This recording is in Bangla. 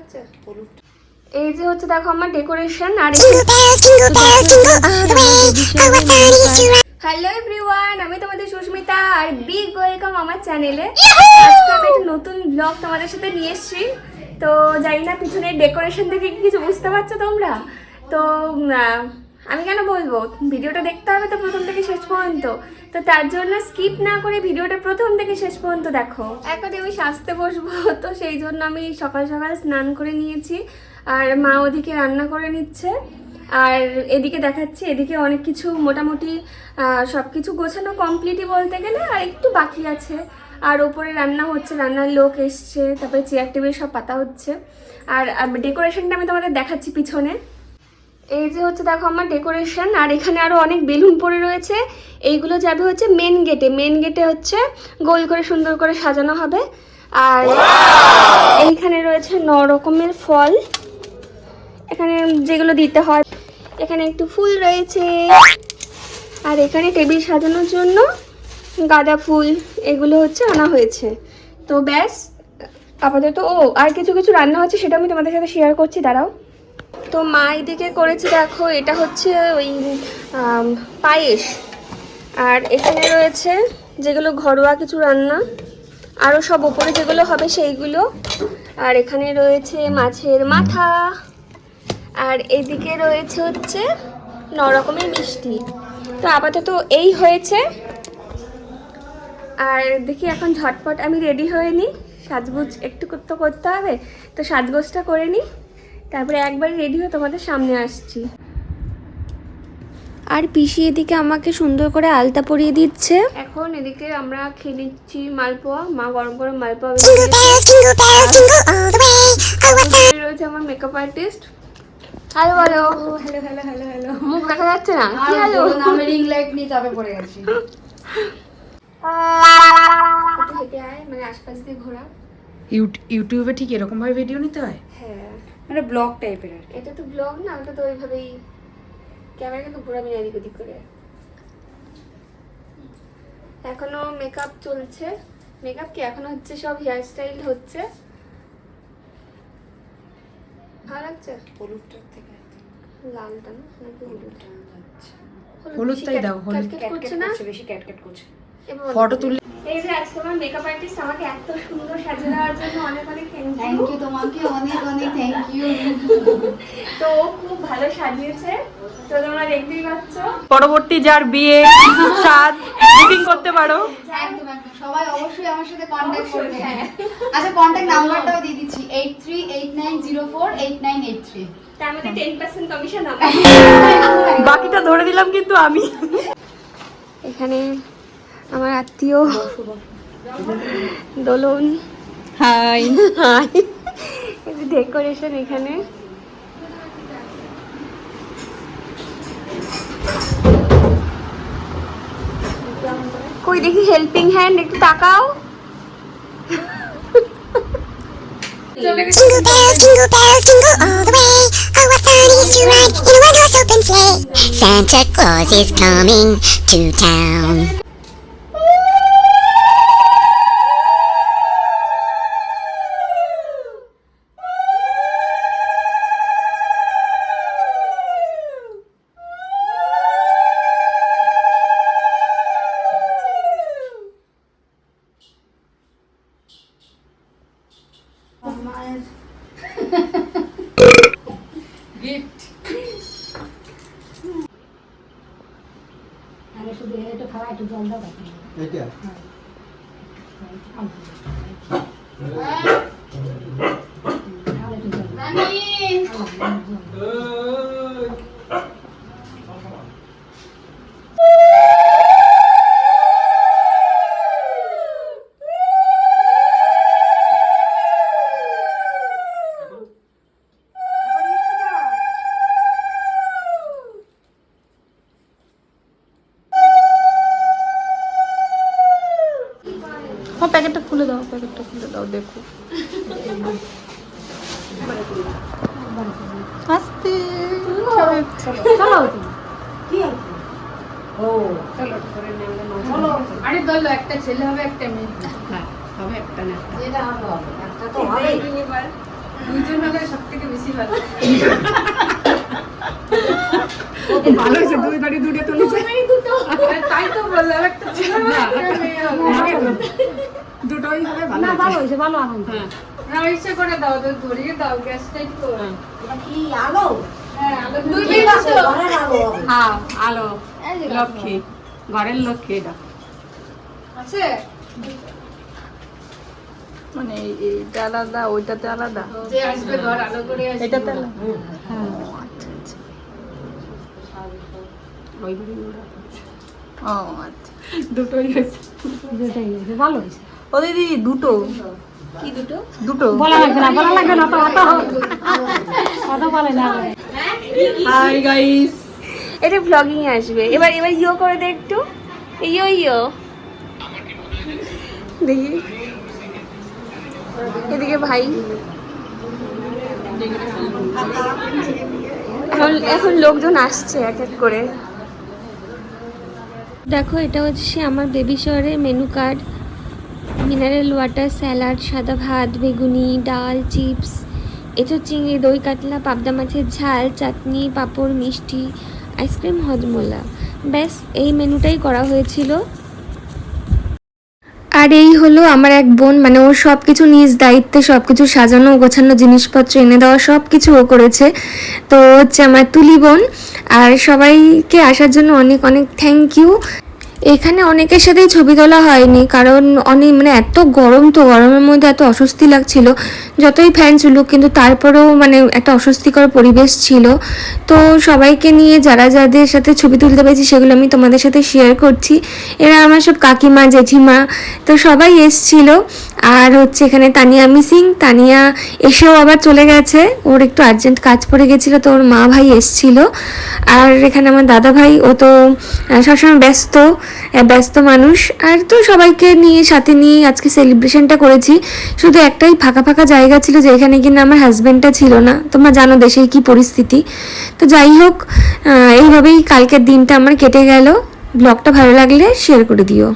লাগছে? হলুদটা এই যে হচ্ছে দেখো আমার ডেকোরেশন আর হ্যালো এভরিওয়ান আমি তোমাদের সুস্মিতা আর বিগ ওয়েলকাম আমার চ্যানেলে আজকে আমি একটা নতুন ব্লগ তোমাদের সাথে নিয়ে এসেছি। তো জানি না পিছনের ডেকোরেশন দেখে কিছু বুঝতে পারছ তোমরা? তো আমি কেন বলব? ভিডিওটা দেখতে হবে তো প্রথম থেকে শেষ পর্যন্ত। তো তার জন্য স্কিপ না করে ভিডিওটা প্রথম থেকে শেষ পর্যন্ত দেখো। এখন আমি সাজতে বসবো, তো সেই জন্য আমি সকাল সকাল স্নান করে নিয়েছি। আর মা ওদিকে রান্না করে নিচ্ছে। আর এদিকে দেখাচ্ছি, এদিকে অনেক কিছু মোটামুটি সব কিছু গোছানো কমপ্লিটই বলতে গেলে আর একটু বাকি আছে। আর ওপরে রান্না হচ্ছে, রান্নার লোক এসছে, তারপরে চেয়ার টেবিল সব পাতা হচ্ছে। আর ডেকোরেশনটা আমি তোমাদের দেখাচ্ছি পিছনে। এই যে হচ্ছে দেখো আমার ডেকোরেশন আর এখানে আরও অনেক বেলুন পড়ে রয়েছে। এইগুলো যাবে হচ্ছে মেন গেটে মেন গেটে হচ্ছে গোল করে সুন্দর করে সাজানো হবে। আর এইখানে রয়েছে ন রকমের ফল। এখানে যেগুলো দিতে হয় এখানে একটু ফুল রয়েছে। আর এখানে টেবিল সাজানোর জন্য গাঁদা ফুল এগুলো হচ্ছে আনা হয়েছে। তো ব্যাস আপাতত ও আর কিছু কিছু রান্না হচ্ছে সেটা আমি তোমাদের সাথে শেয়ার করছি দাঁড়াও। তো মা এদিকে করেছে, দেখো, এটা হচ্ছে ওই পায়েস। আর এখানে রয়েছে যেগুলো ঘরোয়া কিছু রান্না আরও সব ওপরে যেগুলো হবে সেইগুলো। আর এখানে রয়েছে মাছের মাথা। আর এদিকে রয়েছে হচ্ছে ন রকমের মিষ্টি। তো আপাতত এই হয়েছে। আর দেখি এখন ঝটপট আমি রেডি হয়ে নিই। সাজগোজ একটু তো করতে হবে। তো সাজগোজটা করে নিই। তারপরে একবার রেডি হয়ে তোমাদের সামনে আসছি। আর পিসি এদিকে আমাকে সুন্দর করে আলতা পরিয়ে দিচ্ছে। এখন এদিকে আমরা খেয়ে নিচ্ছি মালপোয়া। মা গরম গরম মালপোয়া রয়েছে আমার মেকআপ আর্টিস্ট হ্যালো বলো হ্যালো হ্যালো হ্যালো হ্যালো মুখ দেখা যাচ্ছে না? কি হ্যালো আমি রিং লাইট নিয়ে চাপে পড়ে গেছি হেঁটে আয় মানে আশপাশ দিয়ে ঘোরা। ইউট- ইউটিউবে ঠিক এরকম ভাবে ভিডিও নিতে হয়? হ্যাঁ। মানে ব্লগ টাইপের আর এটা তো ব্লগ না ওটা তো ওইভাবেই ক্যামেরা কিন্তু ঘোরাবি না এদিক ওদিক করে। এখনও মেকআপ চলছে। মেকআপ কি এখন হচ্ছে সব হেয়ার স্টাইল হচ্ছে। ভালো লাগছে? হলুদটার থেকে লালটা না? নাকি হলুদ আচ্ছা হলুদটাই দাও, হলুদ। করছে না? বেশি ক্যাটকেট করছে। ফটো তুললে এই যে আজকে আমার মেকআপ আর্টিস্ট আমাকে এত সুন্দর সাজিয়ে দেওয়ার জন্য অনেক অনেক থ্যাংক থ্যাংক ইউ তোমাকে অনেক অনেক থ্যাংক ইউ তো খুব ভালো সাজিয়েছে। তো তোমরা দেখতেই পাচ্ছ। পরবর্তী যার বিয়ে সাজ বুকিং করতে পারো। একদম একদম। সবাই অবশ্যই আমার সাথে কন্ট্যাক্ট করবে। হ্যাঁ। আচ্ছা কন্ট্যাক্ট নাম্বারটাও দিয়ে দিচ্ছি। Eight three eight nine zero four eight nine eight three তার মধ্যে টেন পার্সেন্ট কমিশন আমার বাকিটা ধরে দিলাম কিন্তু আমি। এখানে আমার আত্মীয়। দোলন। হাই। হাই। ডেকোরেশন এখানে। কই দেখি হেল্পিং হ্যান্ড একটু তাকাও। Jingle all open. Santa Claus is coming to town. 对对。嗯。来。来。来。ও প্যাকেটটা খুলে দাও প্যাকেটটা খুলে দাও দেখো। আস্তে। চালাও তুমি। ও চলো করে নেবে। চলো। আরে একটা ছেলে হবে একটা মেয়ে। হ্যাঁ হবে একটা না। যেটা হবে হবে। একটা তো হবে দুইজন হলে ভালো। হয়েছে দুই বাড়ি দুটো তুলেছে তাই তো বললাম একটা ছেলে না, একটা মেয়ে হবে। দুটোই হবে ভালো না ভালো হয়েছে ভালো আনন্দ। হ্যাঁ। না ইচ্ছে করে দাও তো ধরিয়ে দাও কি আলো? হ্যাঁ আলো দুই ঠিক আছে, ঘরের আলো হ্যাঁ আলো। লক্ষ্মী। ঘরের লক্ষ্মী এটা। আছে? মানে এইটা আলাদা ওইটাতে আলাদা? যে আসবে ঘর আলো করে আসবে। এটাতে আলাদা? ওই বাড়ি ওরা। ও আচ্ছা। দুটোই হয়েছে। দুটাই হয়েছে, ভালো হয়েছে। ও দিদি দুটো। কি দুটো? দুটো। বলা লাগবে না বলা লাগবে না তো অত। অত বলে না। হাই গাইস এটা ব্লগিং আসবে। এবার এবার ইয়ো করে দে একটু। ইয়ো ইয়ো। দেখি। এদিকে ভাই। এখন এখন লোকজন আসছে এক এক করে। দেখো এটা হচ্ছে আমার বেবি শহরের menu card mineral water salad সাদা ভাত, বেগুনি, ডাল, চিপস, এঁচো চিংড়ি, দই কাতলা, পাবদা মাছের ঝাল, চাটনি, পাঁপড়, মিষ্টি, আইসক্রিম, হজমোলা। ব্যাস, এই মেনুটাই করা হয়েছিল। আর এই হলো আমার এক বোন মানে ওর সব কিছু নিজ দায়িত্বে সব কিছু সাজানো, গোছানো জিনিসপত্র এনে দেওয়া সব কিছু ও করেছে। তো হচ্ছে আমার তুলি বোন। আর সবাইকে আসার জন্য অনেক অনেক থ্যাংক ইউ এখানে অনেকের সাথেই ছবি তোলা হয়নি, কারণ অনেক মানে এত গরম তো, গরমের মধ্যে এত অস্বস্তি লাগছিল। যতই ফ্যান চলুক, কিন্তু তারপরেও মানে একটা অস্বস্তিকর পরিবেশ ছিল। তো সবাইকে নিয়ে যারা যাদের সাথে ছবি তুলতে পেরেছি, সেগুলো আমি তোমাদের সাথে শেয়ার করছি। এরা আমার সব কাকিমা, জেঠিমা, তো সবাই এসছিল। আর হচ্ছে এখানে তানিয়া মিসিং। তানিয়া এসেও আবার চলে গেছে। ওর একটু আর্জেন্ট কাজ পড়ে গেছিল তো ওর মা ভাই এসছিল। আর এখানে আমার দাদা ভাই, ও তো সবসময় ব্যস্ত ব্যস্ত মানুষ। আর তো সবাইকে নিয়ে, সাথে নিয়ে আজকে সেলিব্রেশনটা করেছি। শুধু একটাই ফাঁকা ফাঁকা জায়গা ছিল যেখানে কিনা আমার হাজব্যান্ডটা ছিল না। তোমরা জানো দেশের কি পরিস্থিতি। তো যাই হোক এইভাবেই কালকের দিনটা আমার কেটে গেল। ব্লগটা ভালো লাগলে শেয়ার করে দিও।